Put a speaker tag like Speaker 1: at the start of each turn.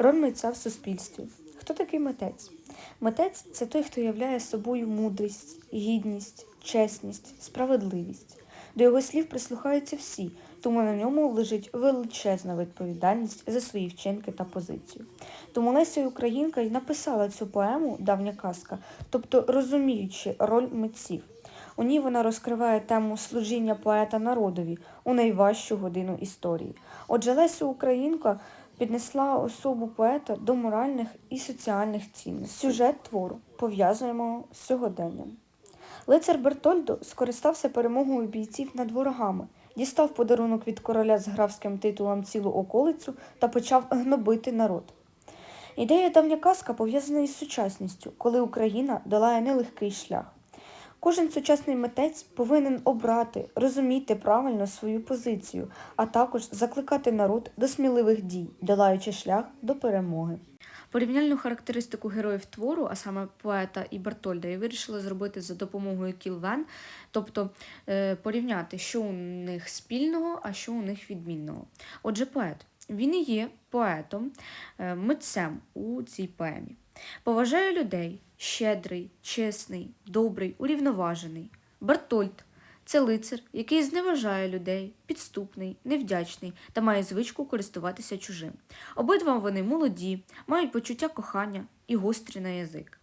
Speaker 1: Роль митця в суспільстві. Хто такий митець? Митець це той, хто являє собою мудрість, гідність, чесність, справедливість. До його слів прислухаються всі, тому на ньому лежить величезна відповідальність за свої вчинки та позицію. Тому Леся Українка й написала цю поему Давня казка, тобто розуміючи роль митців. У ній вона розкриває тему служіння поета народові у найважчу годину історії. Отже, Леся Українка піднесла особу поета до моральних і соціальних цінностей. Сюжет твору пов'язуємо з сьогоденням. Лицар Бертольдо скористався перемогою бійців над ворогами, дістав подарунок від короля з графським титулом цілу околицю та почав гнобити народ. Ідея давня казка пов'язана із сучасністю, коли Україна долає нелегкий шлях. Кожен сучасний митець повинен обрати, розуміти правильно свою позицію, а також закликати народ до сміливих дій, долаючи шлях до перемоги. Порівняльну характеристику героїв твору, а саме поета і Бертольда, я вирішила зробити за допомогою Кілвен, тобто е, порівняти, що у них спільного, а що у них відмінного. Отже, поет. Він і є поетом, е, митцем у цій поемі. Поважає людей, щедрий, чесний, добрий, урівноважений. Бартольд це лицар, який зневажає людей, підступний, невдячний та має звичку користуватися чужим. Обидва вони молоді, мають почуття кохання і гострі на язик.